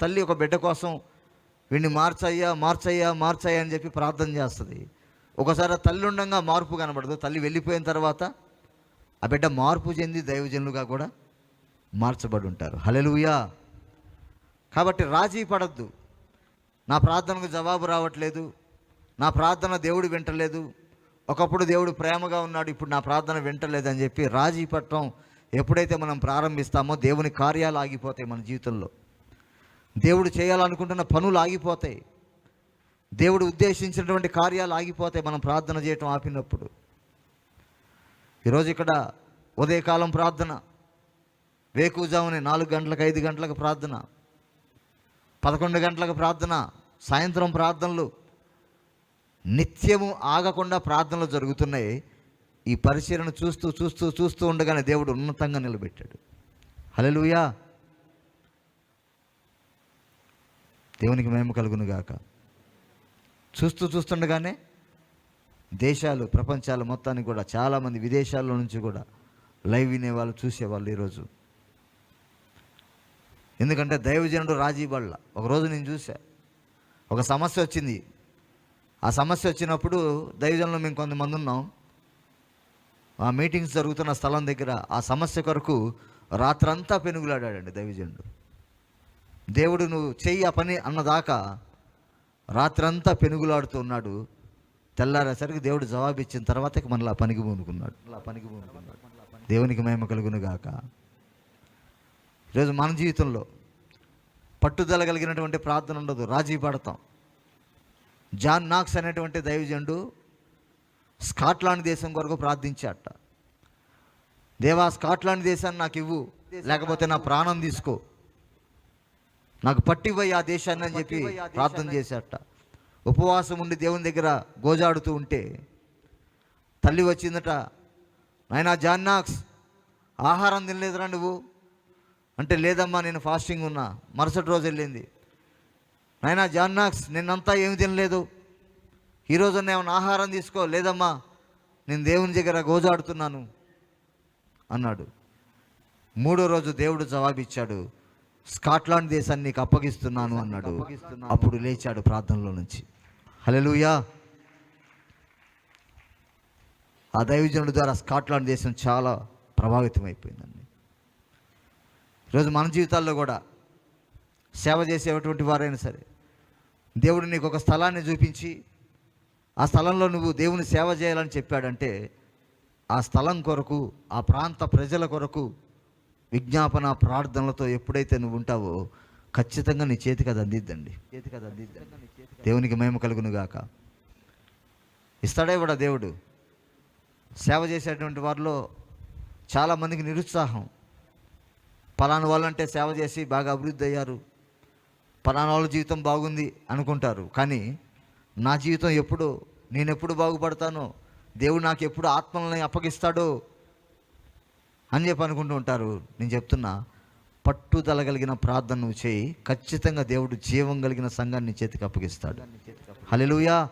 తల్లి ఒక బిడ్డ కోసం వీడిని మార్చయ్యా మార్చయ్యా మార్చయ్యా అని చెప్పి ప్రార్థన చేస్తుంది. ఒకసారి తల్లి ఉండగా మార్పు కనబడదు. తల్లి వెళ్ళిపోయిన తర్వాత ఆ బిడ్డ మార్పు చెంది దైవజనులుగా కూడా మార్చబడి ఉంటారు. హలెలుయా కాబట్టి రాజీ పడద్దు. నా ప్రార్థనకు జవాబు రావట్లేదు. నా ప్రార్థన దేవుడు వింటలేదు. ఒకప్పుడు దేవుడు ప్రేమగా ఉన్నాడు ఇప్పుడు నా ప్రార్థన వింటలేదు అని చెప్పి రాజీ పట్టడం ఎప్పుడైతే మనం ప్రారంభిస్తామో దేవుని కార్యాలు ఆగిపోతాయి మన జీవితంలో. దేవుడు చేయాలనుకుంటున్న పనులు ఆగిపోతాయి. దేవుడు ఉద్దేశించినటువంటి కార్యాలు ఆగిపోతాయి. మనం ప్రార్థన చేయటం ఆపినప్పుడు. ఈరోజు ఇక్కడ ఉదయకాలం ప్రార్థన వేకుజామునే నాలుగు గంటలకు ఐదు గంటలకు ప్రార్థన పదకొండు గంటలకు ప్రార్థన సాయంత్రం ప్రార్థనలు నిత్యము ఆగకుండా ప్రార్థనలు జరుగుతున్నాయి. ఈ పరిశీలన చూస్తూ చూస్తూ చూస్తూ ఉండగానే దేవుడు ఉన్నతంగా నిలబెట్టాడు. హలో దేవునికి మేము కలుగును గాక. చూస్తూ చూస్తుండగానే దేశాలు ప్రపంచాలు మొత్తానికి కూడా చాలామంది విదేశాల్లో నుంచి కూడా లైవ్ వినేవాళ్ళు చూసేవాళ్ళు ఈరోజు. ఎందుకంటే దైవజనుడు రాజీ బళ్ళ ఒకరోజు నేను చూసా ఒక సమస్య వచ్చింది. ఆ సమస్య వచ్చినప్పుడు దైవజనులు మేము కొంతమంది ఉన్నాం. ఆ మీటింగ్స్ జరుగుతున్న స్థలం దగ్గర ఆ సమస్య కొరకు రాత్రంతా పెనుగులాడాడండి దైవజనుడు. దేవుడు నువ్వు చెయ్యి ఆ పని అన్నదాకా రాత్రంతా పెనుగులాడుతూ ఉన్నాడు. తెల్లారేసరికి దేవుడు జవాబు ఇచ్చిన తర్వాత మనలా పనికి పూనుకున్నాడు. అలా పనికి పూనుకున్నాడు. దేవునికి మహిమ కలుగును గాక. ఈరోజు మన జీవితంలో పట్టుదల కలిగినటువంటి ప్రార్థన ఉండదు. రాజీ పడతాం. జాన్ నాక్స్ అనేటువంటి దైవజనుడు స్కాట్లాండ్ దేశం కొరకు ప్రార్థించాట దేవా స్కాట్లాండ్ దేశాన్ని నాకు ఇవ్వు. లేకపోతే నా ప్రాణం తీసుకో. నాకు పట్టివ్వయి ఆ దేశాన్ని అని చెప్పి ప్రార్థన చేశాట ఉపవాసం ఉండి దేవుని దగ్గర గోజాడుతూ ఉంటే తల్లి వచ్చిందట నాయనా జాన్నాక్స్ ఆహారం తినలేదురా నువ్వు? అంటే లేదమ్మా నేను ఫాస్టింగ్ ఉన్నా. మరుసటి రోజు వెళ్ళింది. నాయనా జాన్నాక్స్ నిన్నంతా ఏమి తినలేదు? ఈరోజు నేను ఆహారం తీసుకో? లేదమ్మా నేను దేవుని దగ్గర గోజాడుతున్నాను. అన్నాడు. మూడో రోజు దేవుడు జవాబిచ్చాడు స్కాట్లాండ్ దేశాన్ని నీకు అప్పగిస్తున్నాను అన్నాడు. అప్పుడు లేచాడు ప్రార్థనలో నుంచి. హల్లెలూయా. ఆ దైవజనుడి ద్వారా స్కాట్లాండ్ దేశం చాలా ప్రభావితం అయిపోయిందండి ఈరోజు మన జీవితాల్లో కూడా సేవ చేసేటువంటి వారైనా సరే దేవుడు నీకు ఒక స్థలాన్ని చూపించి ఆ స్థలంలో నువ్వు దేవుని సేవ చేయాలని చెప్పాడంటే ఆ స్థలం కొరకు ఆ ప్రాంత ప్రజల కొరకు విజ్ఞాపన ప్రార్థనలతో ఎప్పుడైతే నువ్వు ఉంటావో ఖచ్చితంగా నీ చేతికి అది అందిద్దండి. చేతికి అది అందిద్దండి. దేవునికి మేము కలుగును గాక ఇస్తాడే కూడా దేవుడు. సేవ చేసేటువంటి వారిలో చాలామందికి నిరుత్సాహం. పలానా వాళ్ళంటే సేవ చేసి బాగా అభివృద్ధి అయ్యారు. పలానా వాళ్ళ జీవితం బాగుంది అనుకుంటారు. కానీ నా జీవితం ఎప్పుడు నేను ఎప్పుడు బాగుపడతానో దేవుడు నాకు ఎప్పుడు ఆత్మల్ని అప్పగిస్తాడో అని చెప్పి అనుకుంటూ ఉంటారు. నేను చెప్తున్నా పట్టుదల కలిగిన ప్రార్థన నువ్వు చేయి. ఖచ్చితంగా దేవుడు జీవం కలిగిన సంఘాన్ని చేతికి అప్పగిస్తాడు. హల్లెలూయా.